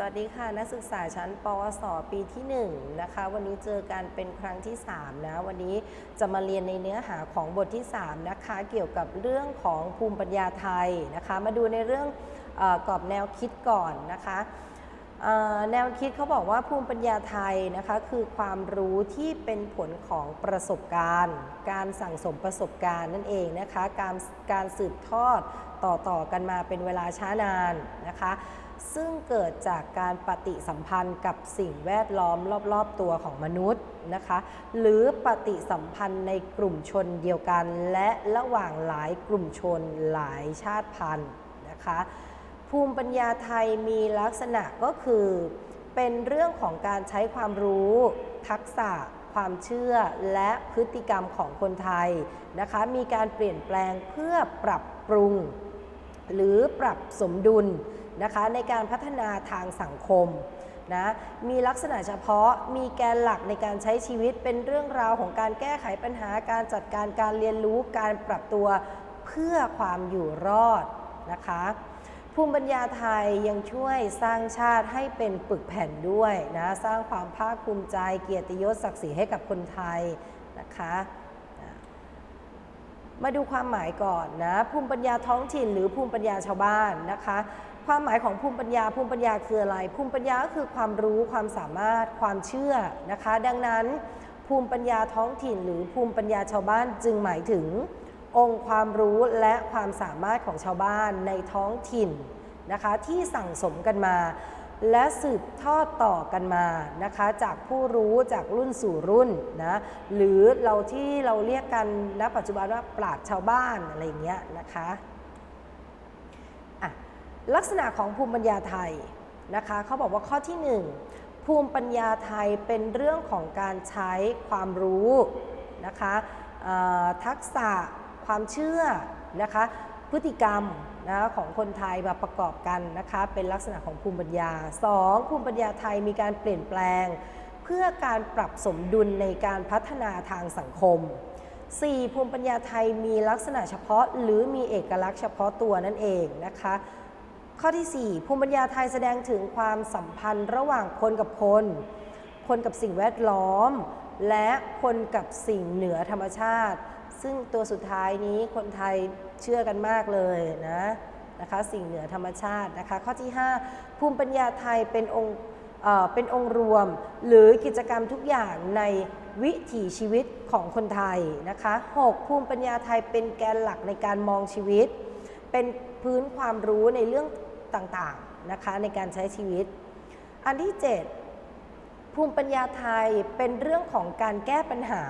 สวัสดีค่ะ นักศึกษาชั้นปวส ปีที่ 1 นะคะ วันนี้เจอกันเป็นครั้งที่ 3 นะ วันนี้จะมาเรียนในเนื้อหาของบทที่ 3 นะคะ เกี่ยวกับเรื่องของภูมิปัญญาไทยนะคะ มาดูในเรื่องอกรอบแนวคิดก่อนนะคะแนวคิดเขาบอกว่าภูมิปัญญาไทยนะคะคือความรู้ที่เป็นผลของประสบการณ์ การสั่งสมประสบการณ์นั่นเองนะคะ การการสืบทอดต่อๆกันมาเป็นเวลาช้านานนะคะ ซึ่งเกิดจากการปฏิสัมพันธ์กับสิ่งแวดล้อมรอบๆตัวของมนุษย์นะคะ หรือปฏิสัมพันธ์ในกลุ่มชนเดียวกัน และระหว่างหลายกลุ่มชนหลายชาติพันธุ์นะคะ ภูมิปัญญาไทยมีลักษณะก็คือ เป็นเรื่องของการใช้ความรู้ ทักษะความเชื่อและพฤติกรรมของคนไทยนะคะ มีการเปลี่ยนแปลงเพื่อปรับปรุง หรือปรับสมดุล นะคะในการพัฒนาทางสังคมนะมีลักษณะเฉพาะมีแกนหลักในการใช้ชีวิตเป็นเรื่องราวของการแก้ไขปัญหาการจัดการการเรียนรู้การปรับตัวเพื่อความอยู่รอดนะคะภูมิปัญญาไทยยังช่วยสร้างชาติให้เป็นปึกแผ่นด้วยนะสร้างความภาคภูมิใจเกียรติยศศักดิ์ศรีให้กับคนไทยนะคะมาดูความหมายก่อนนะภูมิปัญญาท้องถิ่นหรือภูมิปัญญาชาวบ้านนะคะ ความหมายของภูมิปัญญาภูมิปัญญาคืออะไร ภูมิปัญญาก็คือความรู้ความสามารถความเชื่อนะคะ ดังนั้น ภูมิปัญญาท้องถิ่นหรือภูมิปัญญาชาวบ้านจึงหมายถึง องค์ความรู้และความสามารถของชาวบ้านในท้องถิ่นนะคะ ที่สั่งสมกันมา และสืบทอดต่อกันมานะคะ จากผู้รู้จากรุ่นสู่รุ่นนะหรือเราที่เราเรียกกันณปัจจุบันว่าปราชญ์ชาวบ้านอะไรอย่างเงี้ยนะคะอะ ลักษณะของภูมิปัญญาไทยนะคะเขาบอกว่าข้อที่ 1 ภูมิปัญญาไทยเป็นเรื่องของการใช้ความรู้นะคะทักษะความเชื่อนะคะพฤติกรรมนะของคนไทยมาประกอบกันนะคะเป็นลักษณะของภูมิปัญญา 2. ภูมิปัญญาไทยมีการเปลี่ยนแปลง เพื่อการปรับสมดุลในการพัฒนาทางสังคม 4. ภูมิปัญญาไทยมีลักษณะเฉพาะหรือมีเอกลักษณ์เฉพาะตัวนั่นเองนะคะ ข้อที่ 4 ภูมิปัญญาไทยแสดงถึงความสัมพันธ์ระหว่างคนกับคน คนกับสิ่งแวดล้อม และคนกับสิ่งเหนือธรรมชาติ ซึ่งตัวสุดท้ายนี้คนไทยเชื่อกันมากเลยนะนะคะสิ่งเหนือธรรมชาตินะคะข้อที่ 5 ภูมิปัญญาไทยเป็นองค์เป็นองค์รวม หรือกิจกรรมทุกอย่างในวิถีชีวิตของคนไทยนะคะ 6. ภูมิปัญญาไทยเป็นแกนหลักในการมองชีวิต เป็นพื้นความรู้ในเรื่อง ต่างๆนะคะในการใช้ชีวิต อันที่ 7 ภูมิปัญญาไทยเป็นเรื่องของการแก้ปัญหา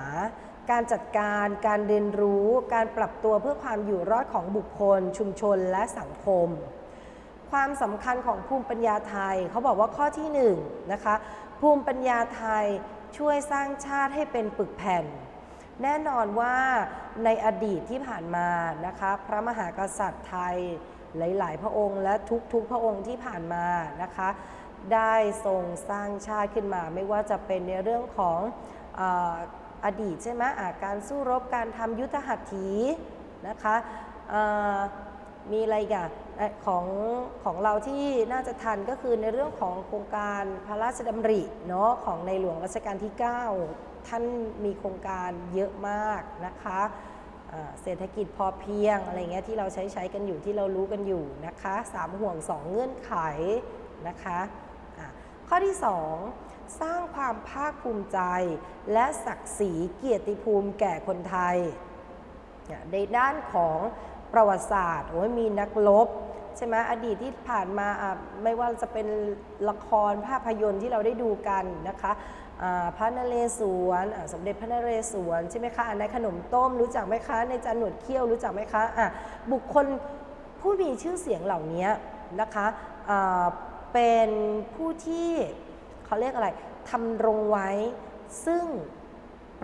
การจัดการ การเรียนรู้ การปรับตัวเพื่อความอยู่รอดของบุคคล ชุมชนและสังคม ความสำคัญของภูมิปัญญาไทยเขาบอกว่าข้อที่1นะคะภูมิปัญญาไทยช่วยสร้างชาติให้เป็นปึกแผ่นแน่นอนว่าในอดีตที่ผ่านมานะคะพระมหากษัตริย์ไทย หลาย ๆ พระองค์และทุก ๆ พระองค์ที่ผ่านมานะคะ ได้ทรงสร้างชาติขึ้นมา ไม่ว่าจะเป็นในเรื่องของออดีตใช่ไหมการสู้รบการทำยุทธหัตถีนะคะมีอะไรอีกันของของเราที่น่าจะทันก็คือในเรื่องของโครงการพระราชดำริเนาะของในหลวงรัชกาลที่ 9 ท่านมีโครงการเยอะมากนะคะ เศรษฐกิจพอเพียงอะไรเงี้ยที่เราใช้ใช้กันอยู่ที่เรารู้กันอยู่นะคะสามห่วงสองเงื่อนไขนะคะะข้อที่ 2 สร้างความภาคภูมิใจ และศักดิ์ศรีเกียรติภูมิแก่คนไทย ในด้านของประวัติศาสตร์โอ้ยมีนักรบใช่ไหมอดีตที่ผ่านมาไม่ว่าจะเป็นละครภาพยนตร์ที่เราได้ดูกันนะคะ พระนเรศวรสมเด็จพระนเรศวรใช่ไหมคะในขนมต้มรู้จักไหมคะ ในจานหนวดเขี้ยวรู้จักไหมคะะบุคคลผู้มีชื่อเสียงเหล่านี้นะคะเป็นผู้ที่เขาเรียกอะไรทำรงไว้ซึ่ง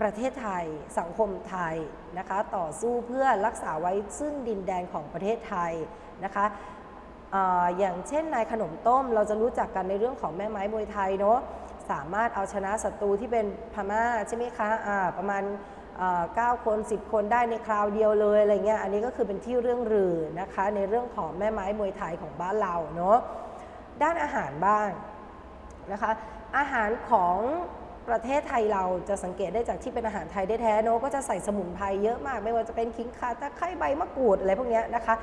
ประเทศไทยสังคมไทยนะคะต่อสู้เพื่อรักษาไว้ซึ่งดินแดนของประเทศไทยนะคะออย่างเช่นนายขนมต้มเราจะรู้จักกันในเรื่องของแม่ไม้มวยไทยเนาะ สามารถเอาชนะศัตรูที่เป็นพม่าใช่ไหมคะะประมาณเก้าคน 10 คนได้ในคราวเดียวเลยอะไรเงี้ยอันนี้ก็คือเป็นที่เรื่องลือนะคะ ในเรื่องของแม่ไม้มวยไทยของบ้านเราเนาะด้านอาหารบ้างนะคะอาหารของประเทศไทยเราจะสังเกตได้จากที่เป็นอาหารไทยได้แท้เนอะก็จะใส่สมุนไพรเยอะมาก ไม่ว่าจะเป็นขิงข่าตะไคร้ใบมะกรูดอะไรพวกนี้นะคะ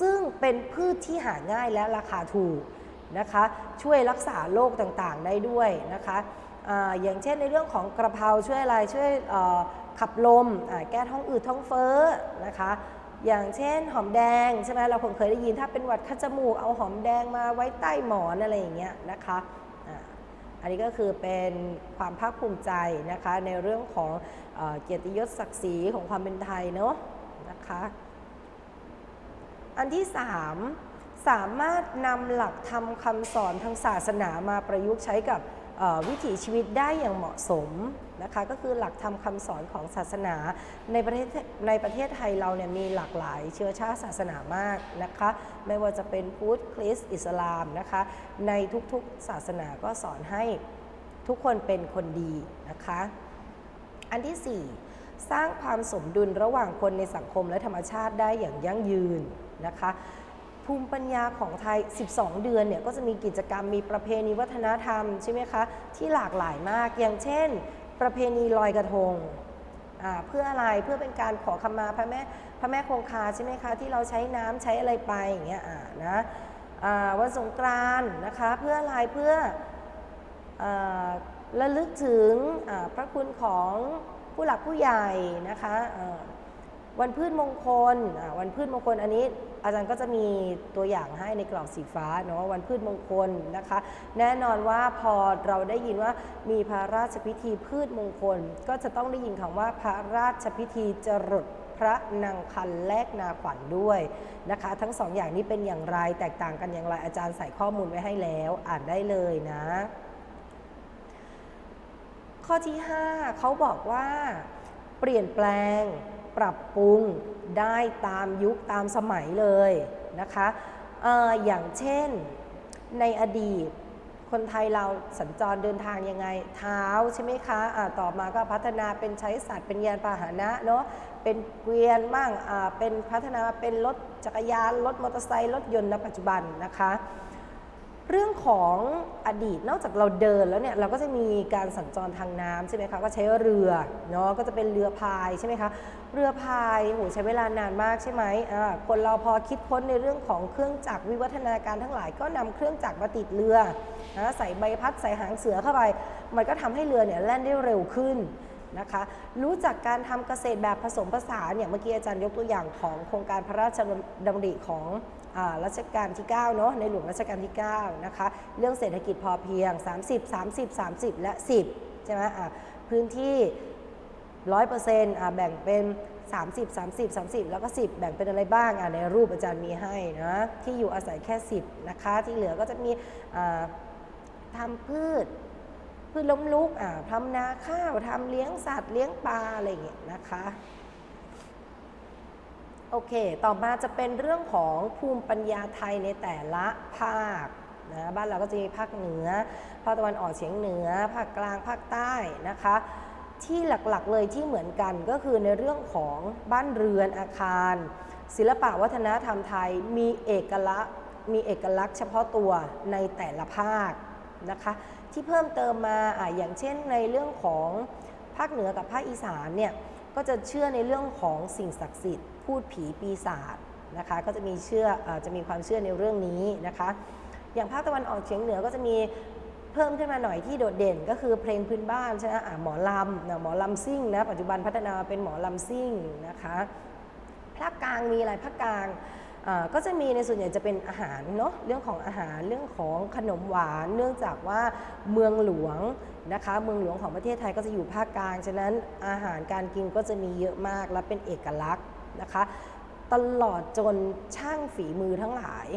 ซึ่งเป็นพืชที่หาง่ายและราคาถูก นะคะ ช่วยรักษาโรคต่างๆได้ด้วยนะคะอย่างเช่นในเรื่องของกระเพราช่วยอะไรช่วยขับลมแก้ท้องอืดท้องเฟ้อนะคะ อย่างเช่นหอมแดงใช่ไหมเราคงเคยได้ยินถ้าเป็นหวัดคัดจมูกเอาหอมแดงมาไว้ใต้หมอนอะไรอย่างเงี้ยนะคะอันนี้ก็คือเป็นความภาคภูมิใจนะคะในเรื่องของเออเกียรติยศศักดิ์ศรีของความเป็นไทยเนาะนะคะ อันที่ 3 สามารถนำหลักธรรมคำสอนทางศาสนามาประยุกต์ใช้กับวิถีชีวิตได้อย่างเหมาะสมนะคะก็คือหลักธรรมคำสอนของศาสนาในประเทศในประเทศไทยเราเนี่ยมีหลากหลายเชื้อชาติศาสนามากนะคะไม่ว่าจะเป็นพุทธคริสต์อิสลามนะคะในทุกๆศาสนาก็สอนให้ทุกคนเป็นคนดีนะคะอันที่ 4 สร้างความสมดุลระหว่างคนในสังคมและธรรมชาติได้อย่างยั่งยืนนะคะ ภูมิปัญญาของไทย 12 เดือนเนี่ยก็จะมีกิจกรรมมีประเพณีวัฒนธรรมใช่ไหมคะที่หลากหลายมาก อย่างเช่น ประเพณีลอยกระทงเพื่ออะไรเพื่อเป็นการขอขมาพระแม่พระแม่คงคาใช่ไหมคะที่เราใช้น้ำใช้อะไรไปอย่างเงี้ยนะวันสงกรานต์นะคะเพื่ออะไรเพื่ออระลึกถึงพระคุณของผู้หลักผู้ใหญ่นะคะ วันพืชมงคลอ่าวันพืชมงคลอันนี้อาจารย์ก็จะมีตัวอย่างให้ในกล่องสีฟ้าเนาะวันพืชมงคลนะคะ แน่นอนว่าพอเราได้ยินว่ามีพระราชพิธีพืชมงคล ก็จะต้องได้ยินคำว่าพระราชพิธีจรดพระนางคันแลกนาขวัญด้วยนะคะ ทั้งสองอย่างนี้เป็นอย่างไรแตกต่างกันอย่างไรอาจารย์ใส่ข้อมูลไว้ให้แล้วอ่านได้เลยนะ ข้อที่ 5เขาบอกว่า เปลี่ยนแปลง ปรับปรุงได้ตามยุคตามสมัยเลยนะคะออย่างเช่นในอดีตคนไทยเราสัญจรเดินทางยังไง เท้าใช่ไหมคะะต่อมาก็พัฒนาเป็นใช้สัตว์เป็นยานพาหนะเนาะเป็นเกวียนบ้างเป็นพัฒนาเป็นรถจักรยานรถมอเตอร์ไซค์รถยนต์ณปัจจุบันนะคะ เรื่องของอดีตนอกจากเราเดินแล้วเนี่ยเราก็จะมีการสัญจรทางน้ำใช่ไหมคะก็ใช้เรือเนาะก็จะเป็นเรือพายใช่ไหมคะเรือพายโหใช้เวลานานมากใช่ไหมอ่าคนเราพอคิดค้นในเรื่องของเครื่องจักรวิวัฒนาการทั้งหลาย ก็นำเครื่องจักรมาติดเรือนะใส่ใบพัดใส่หางเสือเข้าไป มันก็ทำให้เรือเนี่ยแล่นได้เร็วขึ้นนะคะรู้จักการทำเกษตรแบบผสมผสานเนี่ยเมื่อกี้อาจารย์ยกตัวอย่างของโครงการพระราชดำริของ รัชกาลที่9เนาะในหลวงรัชกาลที่9นะคะเรื่องเศรษฐกิจพอเพียง 30 30 30 และ 10 ใช่ไหมอ่าพื้นที่ 100%อ่าแบ่งเป็น30 30 30 แล้วก็ 10 แบ่งเป็นอะไรบ้างอ่าในรูปอาจารย์มีให้นะที่อยู่อาศัยแค่ 10 นะคะ ที่เหลือก็จะมีอ่าทำพืช พืชล้มลุกอ่าทำนาข้าวทำเลี้ยงสัตว์เลี้ยงปลาอะไรอย่างเงี้ยนะคะ โอเค ต่อมาจะเป็นเรื่องของภูมิปัญญาไทยในแต่ละภาคนะบ้านเราก็จะมีภาคเหนือ ภาคตะวันออกเฉียงเหนือ ภาคกลาง ภาคใต้นะคะ ที่หลักๆเลยที่เหมือนกันก็คือในเรื่องของบ้านเรือนอาคาร ศิลปะวัฒนธรรมไทยมีเอกลักษณ์มีเอกลักษณ์เฉพาะตัวในแต่ละภาคนะคะที่เพิ่มเติมมาอะอย่างเช่นในเรื่องของภาคเหนือกับภาคอีสานเนี่ยก็จะเชื่อในเรื่องของสิ่งศักดิ์สิทธิ์ พูดผีปีศาจนะคะก็จะมีเชื่ออจะมีความเชื่อในเรื่องนี้นะคะ อย่างภาคตะวันออกเฉียงเหนือก็จะมีเพิ่มขึ้นมาหน่อยที่โดดเด่นก็คือเพลงพื้นบ้านใช่ไหมอะหมอลำนะหมอลำซิ่งนะปัจจุบันพัฒนาเป็นหมอลำซิ่งนะคะภาคกลางมีอะไรภาคกลางก็จะมีในส่วนใหญ่จะเป็นอาหารเนาะเรื่องของอาหารเรื่องของขนมหวาน เนื่องจากว่าเมืองหลวงนะคะเมืองหลวงของประเทศไทยก็จะอยู่ภาคกลาง ฉะนั้นอาหารการกินก็จะมีเยอะมากและเป็นเอกลักษณ์ นะคะ ตลอดจนช่างฝีมือทั้งหลาย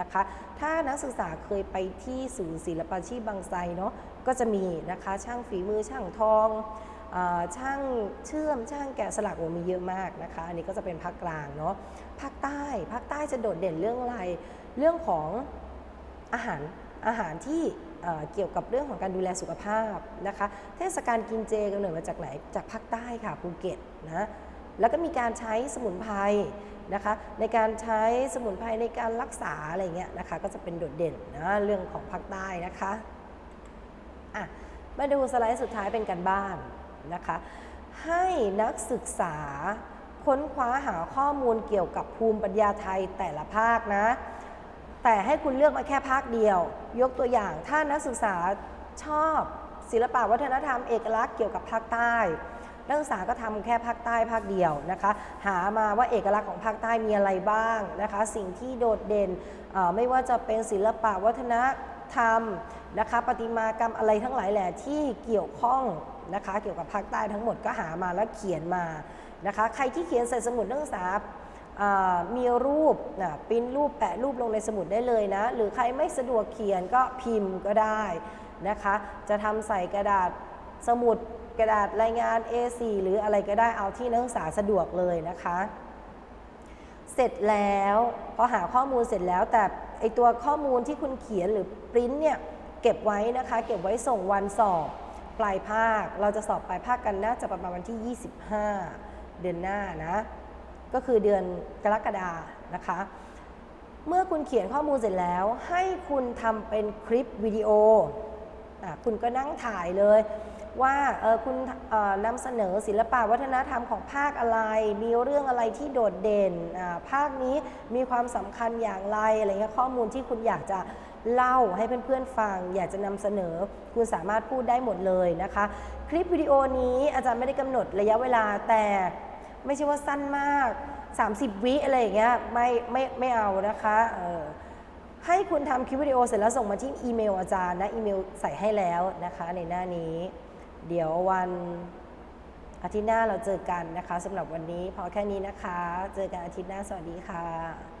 นะคะ ถ้านักศึกษาเคยไปที่ศูนย์ศิลปาชีพบางไทรเนาะก็จะมีนะคะช่างฝีมือช่างทองอช่างเชื่อมช่างแกะสลักโอ้มีเยอะมากนะคะอันนี้ก็จะเป็นภาคกลางเนาะภาคใต้ภาคใต้จะโดดเด่นเรื่องอะไร เรื่องของอาหารอาหารที่เอ่อเกี่ยวกับเรื่องของการดูแลสุขภาพนะคะ เทศกาลกินเจกำเนิดมาจากไหนจากภาคใต้ค่ะภูเก็ตนะ แล้วก็มีการใช้สมุนไพรนะคะ ในการใช้สมุนไพรในการรักษาอะไรเงี้ยนะคะ ก็จะเป็นโดดเด่นนะเรื่องของภาคใต้นะคะอะมาดูสไลด์สุดท้ายเป็นการบ้านนะคะ ให้นักศึกษาค้นคว้าหาข้อมูลเกี่ยวกับภูมิปัญญาไทยแต่ละภาคนะ แต่ให้คุณเลือกมาแค่ภาคเดียว ยกตัวอย่างถ้านักศึกษาชอบศิลปะวัฒนธรรมเอกลักษณ์เกี่ยวกับภาคใต้ นักศึกษาก็ทำแค่ภาคใต้ภาคเดียวนะคะ หามาว่าเอกลักษณ์ของภาคใต้มีอะไรบ้างนะคะ สิ่งที่โดดเด่นไม่ว่าจะเป็นศิลปะวัฒนธรรมนะคะประติมากรรมอะไรทั้งหลายแหละที่เกี่ยวข้องนะคะ เกี่ยวกับภาคใต้ทั้งหมดก็หามาแล้วเขียนมานะคะ ใครที่เขียนใส่สมุดนักศึกษามีรูปนะปิ้นรูปแปะรูปลงในสมุดได้เลยนะ หรือใครไม่สะดวกเขียนก็พิมพ์ก็ได้นะคะ จะทำใส่กระดาษสมุด กระดาษรายงาน A4 หรืออะไรก็ได้เอาที่นักศึกษาสะดวกเลยนะคะ เสร็จแล้วพอหาข้อมูลเสร็จแล้ว แต่ไอตัวข้อมูลที่คุณเขียนหรือปริ้นเนี่ยเก็บไว้นะคะ เก็บไว้ส่งวันสอบปลายภาค เราจะสอบปลายภาคกันน่าจะประมาณวันที่ 25 เดือนหน้านะ ก็คือเดือนกรกฎานะคะ เมื่อคุณเขียนข้อมูลเสร็จแล้ว ให้คุณทำเป็นคลิปวิดีโออคุณก็นั่งถ่ายเลย ว่าคุณนำเสนอศิลปะวัฒนธรรมของภาคอะไร มีเรื่องอะไรที่โดดเด่น ภาคนี้มีความสำคัญอย่างไรอะไรเงี้ยข้อมูลที่คุณอยากจะเล่าให้เพื่อนๆฟัง อยากจะนำเสนอ คุณสามารถพูดได้หมดเลยนะคะ คลิปวิดีโอนี้อาจารย์ไม่ได้กำหนดระยะเวลาแต่ไม่ใช่ว่าสั้นมาก 30 วิอะไรอย่างเงี้ยไม่ไม่ไม่เอานะคะเออให้คุณทำคลิปวิดีโอเสร็จแล้วส่งมาที่อีเมลอาจารย์นะ อีเมลใส่ให้แล้วนะคะในหน้านี้ เดี๋ยววันอาทิตย์หน้าเราเจอกันนะคะสำหรับวันนี้พอแค่นี้นะคะ เจอกันอาทิตย์หน้าสวัสดีค่ะ